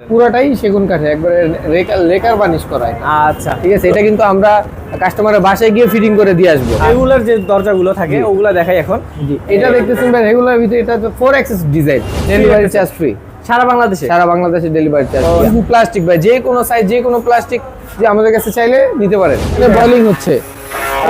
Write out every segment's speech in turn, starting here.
পুরোটাই সেগুন কাঠে একবারে রেকার লেকার বানিশ করা এটা। আচ্ছা। ঠিক আছে এটা কিন্তু আমরা কাস্টমারের বাসায় গিয়ে ফিটিং করে দিয়ে আসব। রেগুলার যে দরজাগুলো থাকে ওগুলো দেখাই এখন। জি এটা দেখতেছেন ভাই রেগুলার ভিতরে এটা তো four access design delivery charge free সারা বাংলাদেশে? সারা বাংলাদেশে ডেলিভারি চার্জ। প্লাস্টিক ভাই যে কোনো সাইজ যে কোনো প্লাস্টিক যে আমাদের কাছে চাইলে নিতে পারেন। বয়লিং হচ্ছে।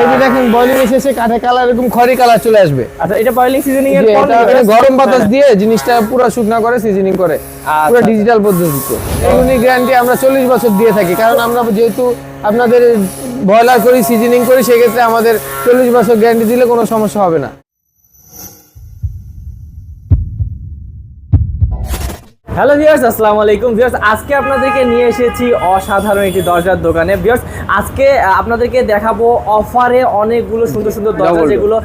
এই যে দেখেন বয়লিং শেষে কাঠে কালার এরকম খড়ি কালার চলে আসবে। আচ্ছা এটা বয়লিং সিজনিং এর পর এটা গরম বাতাস দিয়ে জিনিসটা পুরো শুকনা করে সিজনিং করে। আচ্ছা, পুরো আচ্ছা। ডিজিটাল পদ্ধতিতে। এগুলি গ্যারান্টি আমরা চল্লিশ বছর দিয়ে থাকি কারণ আমরা যেহেতু আপনাদের বয়লার করি সিজনিং করি সেক্ষেত্রে আমাদের চল্লিশ বছর গ্যারান্টি দিলে কোনো সমস্যা হবে না। হ্যালো ভিউয়ার্স আসসালামু আলাইকুম। ভিউয়ার্স আজকে আপনাদেরকে নিয়ে এসেছি অসাধারণ একটি দরজার দোকানে। ভিউয়ার্স আজকে আপনাদেরকে দেখাবো অফারে অনেকগুলো সুন্দর সুন্দর দরজা যেগুলো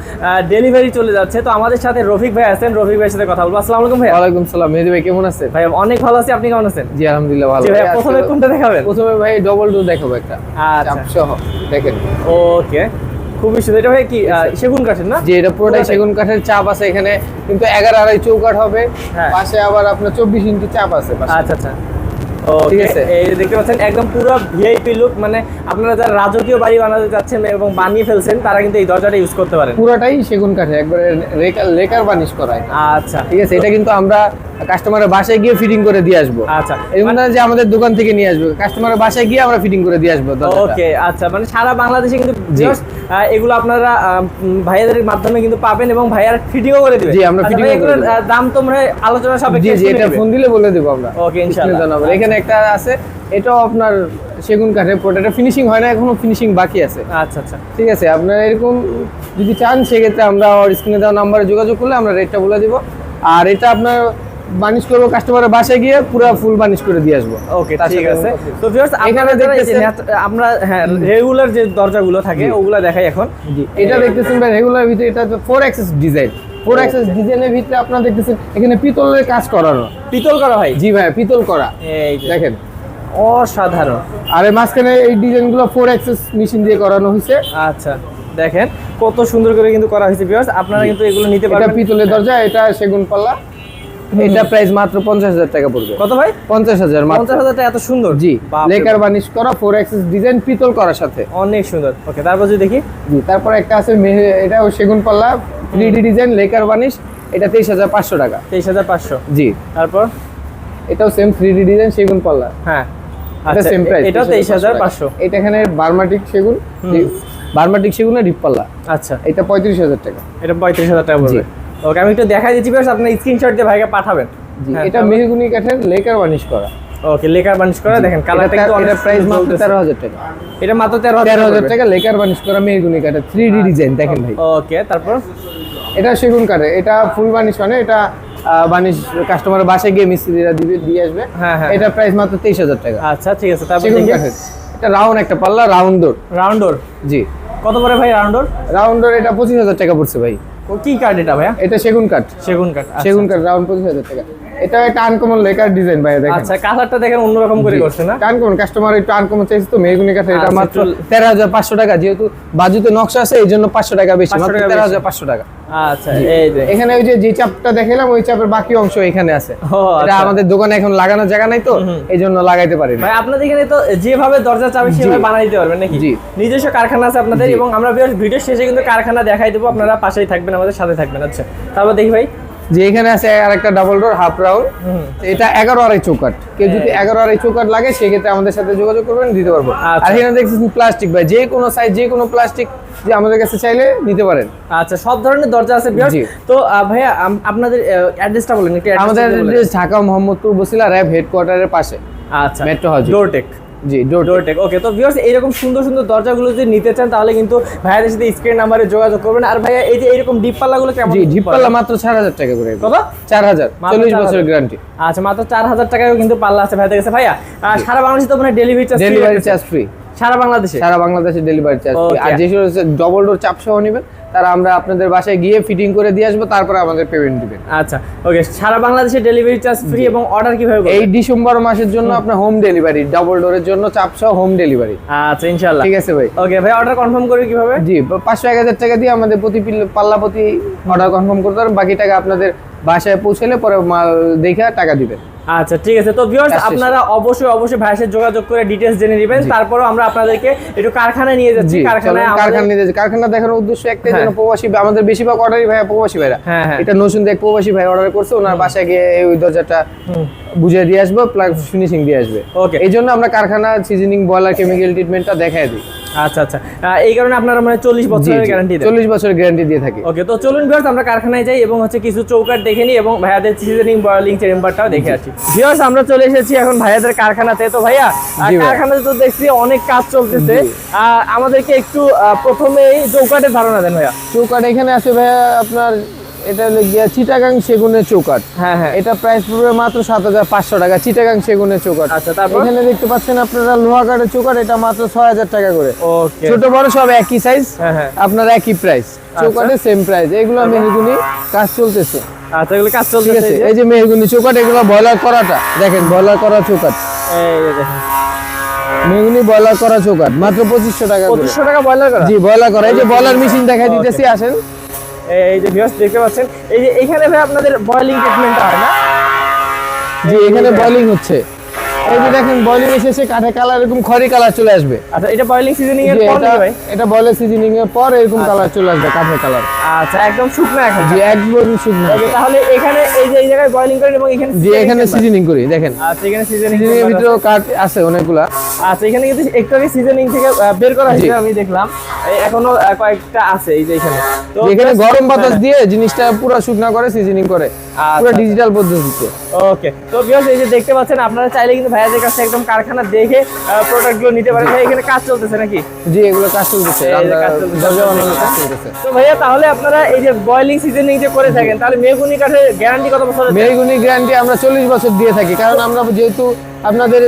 ডেলিভারি চলে যাচ্ছে। তো আমাদের সাথে রফিক ভাই আছেন। রফিক ভাইয়ের সাথে কথা বলব। আসসালামু আলাইকুম ভাই ওয়ালাইকুম সালাম। মেহেদি ভাই কেমন আছেন? ভাই অনেক ভালো আছি। আপনি কেমন আছেন? জি আলহামদুলিল্লাহ ভালো। ভাই ভাই, প্রথমে কোনটা দেখাবেন? প্রথমে ভাই ডবল ডোর দেখাবো একটা। আচ্ছা। সহ দেখেন। ওকে খুবই সুন্দর। এটা ভাই কি সেগুন কাঠের না? যে এটা পুরোটাই। সেগুন কাঠের চাপ আছে এখানে। কিন্তু এগারো আড়াই চৌকাঠ হবে। হ্যাঁ। পাশে আবার আপনার চব্বিশ ইঞ্চি চাপ আছে আচ্ছা আচ্ছা। ঠিক ঠিক আছে। আছে এই দেখতে পাচ্ছেন একদম পুরো ভিআইপি লুক মানে আপনারা যারা রাজকীয় বাড়ি বানাতে যাচ্ছেন এবং বানিয়ে ফেলছেন তারা কিন্তু এই দরজাটা ইউজ করতে পারেন। পুরোটাই সেগুন কাঠে একবারে লেকার লেকার বানিশ করা আচ্ছা। ঠিক আছে? এটা কিন্তু আমরা কাস্টমারের বাসায় গিয়ে ফিটিং করে দিয়ে আসব। আচ্ছা। না যে আমাদের দোকান থেকে নিয়ে আসব। কাস্টমারের বাসায় গিয়ে আমরা ফিটিং করে দিয়ে আসব ওকে আচ্ছা মানে সারা বাংলাদেশে কিন্তু এগুলো আপনারা ভাইয়াদের মাধ্যমে কিন্তু পাবেন এবং ভাইয়ার ফিটিংও করে দিবেন জি, আমরা আচ্ছা, ভাই, ও করে দাম তোমরা আলোচনা জি সাপেক্ষে জি এটা ফোন দিলে বলে দেবো আমরা। Okay, ইনশাআল্লাহ। এখানে একটা আছে এটাও আপনার সেগুন কাঠের প্রোডাক্টটা ফিনিশিং হয় না এখনও ফিনিশিং বাকি আছে। আচ্ছা আচ্ছা। ঠিক আছে আপনারা এরকম যদি চান সেক্ষেত্রে আমরা স্ক্রিনে দেওয়া নাম্বারে যোগাযোগ করলে আমরা রেটটা বলে দিব। আর এটা আপনার বানিশ করব কাস্টমারের বাসায় গিয়ে পুরো ফুল বানিশ করে দিয়ে আসব। ওকে ঠিক আছে। তো ভিউয়ার্স এখানে আপনারা দেখতেছেন- আমরা হ্যাঁ রেগুলার যে দরজাগুলো থাকে ওগুলা দেখাই এখন। এটা দেখতেছেন ভাই রেগুলার ভিতরে এটা four access design four access ডিজাইনের ভিতরে আপনারা দেখতেছেন এখানে পিতলের কাজ করানো। পিতল করা ভাই জি ভাই পিতল করা। এই দেখেন। অসাধারণ। আর এই মাঝখানে এই ডিজাইনগুলো ফোর অ্যাক্সেস মেশিন দিয়ে করানো হয়েছে। আচ্ছা দেখেন কত সুন্দর করে কিন্তু করা হয়েছে ভিউয়ার্স আপনারা কিন্তু এগুলো নিতে এটা পিতলের দরজা এটা সেগুন পাল্লা। এটা প্রাইস মাত্র পঞ্চাশ হাজার টাকা পড়বে। কত ভাই? পঞ্চাশ হাজার মাত্র। পঞ্চাশ হাজার টাকা এত সুন্দর? জি লেকার বানিশ করা ফোর অ্যাক্সেস ডিজাইন পিতল করার সাথে। অনেক সুন্দর। ওকে তারপর যদি দেখি? জি তারপর একটা আছে এটাও সেগুন পাল্লা three D design lacquer varnish এটা তেইশ হাজার পাঁচশো টাকা। তেইশ হাজার পাঁচশো। জি। তারপর? এটাও সেম থ্রি ডি ডিজাইন সেগুন পাল্লা। হ্যাঁ। এটা আচ্ছা সেম প্রাইস হাজার পাঁচশো। এটা এখানে বার্মাটিক সেগুন বার্মাটিক সেগুন আর ডিপ পাল্লা। আচ্ছা। এটা পঁয়ত্রিশ হাজার টাকা। এটা পঁয়ত্রিশ হাজার টাকা পড়বে। ওকে আমি একটু দেখাই দিচ্ছি বেশ আপনার স্ক্রিনশট দিয়ে ভাইকে পাঠাবেন। জি হ্যাঁ, এটা? মেহগুনি কাঠের লেকার বানিশ করা। ওকে লেকার বানিশ করা। দেখেন কালারটা কিন্তু অনেক প্রাইস মাত্র চলতেছে। তেরো হাজার টাকা। এটা মাত্র তেরো তেরো হাজার টাকা টাকা লেকার বানিশ করা মেহগুনি কাঠের থ্রি ডি ডিজাইন দেখেন ভাই। ওকে তারপর? এটা সেগুন কাঠের এটা ফুল বানিশ মানে এটা বানিশ কাস্টমারের বাসায় গিয়ে মিস্ত্রিরা দিবে দিয়ে আসবে। হ্যাঁ, হ্যাঁ। এটা প্রাইস মাত্র তেইশ হাজার টাকা। আচ্ছা ঠিক আছে তারপর সেগুন কাঠের। এটা রাউন্ড একটা পাল্লা রাউন্ড ডোর রাউন্ডোর জি। কত পরে ভাই রাউন্ডোর রাউন্ড ডোর এটা পঁচিশ হাজার টাকা পড়ছে ভাই। কি কাঠ এটা ভাইয়া? এটা সেগুন কাঠ সেগুন কাঠ আচ্ছা। সেগুন কাঠ রাউন্ড পঁচিশ হাজার টাকা। এটা একটা আনকমন লেকার ডিজাইন ভাই দেখেন। আচ্ছা কালারটা দেখেন অন্যরকম করে করছে না? আনকমন কাস্টমার একটু আনকমন চাইছে তো মেহগুনি কাঠে এটা আচ্ছা, মাত্র একটু- তেরো হাজার পাঁচশো টাকা যেহেতু বাজুতে নকশা আছে এই জন্য পাঁচশো টাকা বেশি মাত্র টাকা তেরো বেশি। হাজার পাঁচশো টাকা। আচ্ছা এই যে। এখানে ওই যে যে চাপটা দেখালাম ওই চাপের বাকি অংশ এখানে আছে। এটা আচ্ছা। আমাদের দোকানে এখন লাগানোর জায়গা নাই তো এই জন্য লাগাইতে পারি ভাই আপনাদের এখানে তো যেভাবে দরজা চাবে সেভাবে বানাই দিতে পারবেন নাকি? নিজস্ব কারখানা আছে আপনাদের এবং আমরা ভিডিও শেষে কিন্তু কারখানা দেখাই দেবো আপনারা পাশেই থাকবেন আমাদের সাথে থাকবেন। আচ্ছা তারপর দেখি ভাই যে এখানে আছে আর একটা ডাবল ডোর হাফ রাউন্ড এটা এগারো আড়াই চৌকাট কেউ যদি এগারো আড়াই চৌকাট লাগে সেক্ষেত্রে আমাদের সাথে যোগাযোগ করবেন দিতে পারব। আচ্ছা। আর এখানে দেখছেন প্লাস্টিক ভাই যে কোনো সাইজ যে কোনো প্লাস্টিক যে আমাদের কাছে চাইলে নিতে পারেন। আচ্ছা সব ধরনের দরজা আছে তো ভাইয়া আপনাদের অ্যাড্রেসটা বলেন আমাদের address ঢাকা মোহাম্মদপুর বসিলা র্যাব হেডকোয়ার্টারের পাশে। আচ্ছা। Metro housing. ডোরটেক জি ডোর ওকে তো ভিউয়ার্স সুন্দর সুন্দর দরজাগুলো যদি নিতে চান তাহলে কিন্তু ভাইয়াদের সাথে স্ক্রিন নাম্বারে যোগাযোগ করবেন। আর ভাইয়া এই যে এরকম ডিপ পাল্লাগুলো কেমন? জি মাত্র চার হাজার টাকা করে। কত? চার হাজার মাত্র চল্লিশ 4,000 বছরের গ্যারান্টি আচ্ছা মাত্র চার হাজার টাকায়ও কিন্তু পাল্লা আছে ভাইয়াদের কাছে। ভাইয়া সারা বাংলাদেশে তো মানে delivery charge delivery charge free সারা বাংলাদেশে? সারা বাংলাদেশে ডেলিভারি চার্জ ফ্রি আর যে ডবল ডোর চাপ সহ নেবেন তারা আমরা আপনাদের বাসায় গিয়ে ফিটিং করে দিয়ে আসব তারপরে আমাদের পেমেন্ট দিবেন। আচ্ছা ওকে সারা বাংলাদেশে ডেলিভারি চার্জ ফ্রি এবং অর্ডার কীভাবে? এই ডিসেম্বর মাসের জন্য আপনার হোম ডেলিভারি ডাবল ডোরের জন্য চাপ সহ হোম ডেলিভারি আচ্ছা ইনশাআল্লাহ। ঠিক আছে ভাই। ওকে ভাই অর্ডার কনফার্ম করবে কীভাবে? জি পাঁচশো এক হাজার টাকা দিয়ে আমাদের প্রতি পিল- পাল্লা প্রতি অর্ডার কনফার্ম করতে পারেন বাকি টাকা আপনাদের বাসায় পৌঁছলে পরে মাল দেখে টাকা দিবেন। আচ্ছা ঠিক আছে। তো ভিউয়ার্স আপনারা অবশ্যই অবশ্যই ভাইয়ের সাথে যোগাযোগ করে ডিটেলস জেনে নেবেন তারপরও আমরা আপনাদেরকে একটু কারখানায় নিয়ে যাচ্ছি কারখানায় কারখানা নিয়ে যাচ্ছি। কারখানা দেখানোর উদ্দেশ্য একটাই হ্যাঁ। প্রবাসী আমাদের বেশিরভাগ অর্ডারই প্রবাসী ভাইরা হ্যাঁ, হ্যাঁ। এটা নতুন দেখ প্রবাসী ভাই অর্ডার করছে ওনার বাসায় গিয়ে ওই দরজাটা বুঝিয়ে দিয়ে আসব প্লাস ফিনিশিং দিয়ে আসবে. এই জন্য আমরা কারখানা সিজনিং বয়লার কেমিক্যাল ট্রিটমেন্টটা দেখাই দিই আচ্ছা আচ্ছা। এই কারণে আপনারা মানে চল্লিশ বছরের গ্যারান্টি চল্লিশ বছরের গ্যারান্টি দিয়ে থাকি। ওকে তো চলুন ভিউয়ার্স আমরা কারখানায় যাই এবং হচ্ছে কিছু চৌকাট দেখে নিই এবং ভাইয়াদের সিজনিং বয়লিং চেম্বারটাও দেখে আসি। ভিউয়ার্স আমরা চলে এসেছি এখন ভাইয়াদের কারখানাতে। তো ভাইয়া। কারখানাতে তো দেখছি অনেক কাজ চলতেছে। আমাদেরকে একটু প্রথমেই চৌকাটের ধারণা দেন ভাইয়া। চৌকাট এখানে আছে ভাইয়া আপনার এটা হলো গিয়া চিটাগাং সেগুনের চৌকাট হ্যাঁ হ্যাঁ। এটা প্রাইস পড়বে মাত্র সাত হাজার পাঁচশো টাকা চিটাগাং সেগুনের চৌকাট আচ্ছা, তারপর? এখানে দেখতে পাচ্ছেন আপনারা চৌকাট এটা মাত্র ছয় হাজার টাকা করে। ছোট বড় সব একই সাইজ হ্যাঁ হ্যাঁ। আপনার একই প্রাইস চৌকাটে সেম প্রাইস এগুলো মেহগুনি কাজ চলতেছে। আচ্ছা এগুলো কাজ চলতেছে এই যে। মেহগুনি চৌকাট এগুলো বয়লার করাটা। দেখেন বয়লার করা চৌকাট এই দেখেন। বয়লার করা চৌকাট মাত্র পঁচিশশো টাকা পঁচিশশো টাকা বয়লার করা? জি বয়লার করা। এই যে বয়লার মেশিন দেখাই দিতেছি আসেন। এই যে ভিউয়ার্স দেখতে পাচ্ছেন, এই যে এখানে ভাই আপনাদের বয়লিং ট্রিটমেন্টটা হয় না? যে এখানে বয়লিং হচ্ছে। এই যে দেখেন বয়লিং শেষে কাঠে কালার এরকম খড়ি কালার চলে আসবে। আচ্ছা এটা বয়লিং সিজনিং এর পর এটা নাকি ভাই এটা বয়লার সিজনিং এর পর এরকম কালার চলে আসবে কালার আচ্ছা একদম শুকনো এখন। জি একদম শুকনো। তাহলে এখানে এই যে এই জায়গায় বয়লিং করেন এবং এখানে জি এখানে সিজনিং করি দেখেন। আচ্ছা এখানে সিজনিং এর ভিতরেও কাঠ আছে অনেকগুলা। আচ্ছা এখানে কিন্তু একটু আগে সিজনিং থেকে বের করা হয়েছে আমি দেখলাম। এখনও কয়েকটা আছে এই যে এখানে। তো এখানে গরম বাতাস দিয়ে জিনিসটা পুরো শুকনা করে সিজনিং করে। পুরো আচ্ছা। ডিজিটাল পদ্ধতিতে। ওকে তো এই যে দেখতে পাচ্ছেন আপনারা চাইলে কিন্তু ভাইয়াদের কাছে একদম কারখানা দেখে প্রোডাক্টগুলো নিতে পারেন। ভাই এখানে কাজ চলতেছে নাকি? জি এগুলো কাজ চলতেছে। তো ভাইয়া তাহলে আপনারা এই যে বয়লিং সিজনিং যে করে থাকেন তাহলে মেগুনি কাঠের গ্যারান্টি কত বছর মেহগুনি গ্যারান্টি আমরা চল্লিশ বছর দিয়ে থাকি কারণ আমরা যেহেতু আপনাদের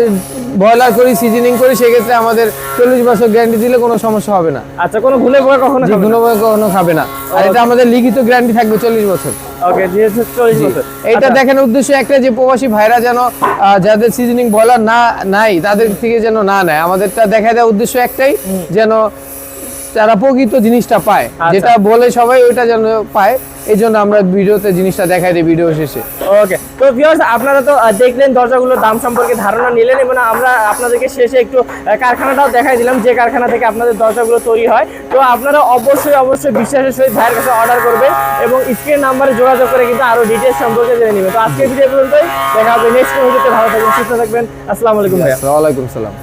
বয়লার করি সিজনিং করি সেক্ষেত্রে আমাদের চল্লিশ বছর গ্যারান্টি দিলে কোনো সমস্যা হবে না। আচ্ছা কোনো ভুলে পোকা কখনো কোনো কখনো খাবে না। আর এটা আমাদের লিখিত গ্যারান্টি থাকবে চল্লিশ বছর। ওকে চল্লিশ বছর। এটা দেখেন উদ্দেশ্য একটা যে প্রবাসী ভাইরা যেন যাদের সিজনিং বলার না নাই তাদের থেকে যেন না নেয়। আমাদেরটা দেখা দেওয়ার উদ্দেশ্য একটাই যেন তারা প্রকৃত জিনিসটা পায়। আচ্ছা। যেটা বলে সবাই ওইটা যেন পায় এই জন্য আমরা ভিডিওতে জিনিসটা দেখাই দিই ভিডিও শেষে। ওকে তো ভিউয়ার্স আপনারা তো দেখলেন দরজাগুলোর দাম সম্পর্কে ধারণা নিলেন এবং আমরা আপনাদেরকে শেষে একটু কারখানাটাও দেখাই দিলাম যে কারখানা থেকে আপনাদের দরজাগুলো তৈরি হয়। তো আপনারা অবশ্যই অবশ্যই বিশ্বাসের সহিত ভাইয়ের কাছে অর্ডার করবেন এবং স্ক্রিন নাম্বারে যোগাযোগ করে কিন্তু আরও ডিটেলস সম্পর্কে জেনে নেবেন। তো আজকের ভিডিও পর্যন্তই। দেখা হবে নেক্সট ভিডিওতে ভালো থাকবেন সুস্থ থাকবেন। আসসালামু আলাইকুম ভাইয়া। ওয়ালাইকুম সালাম।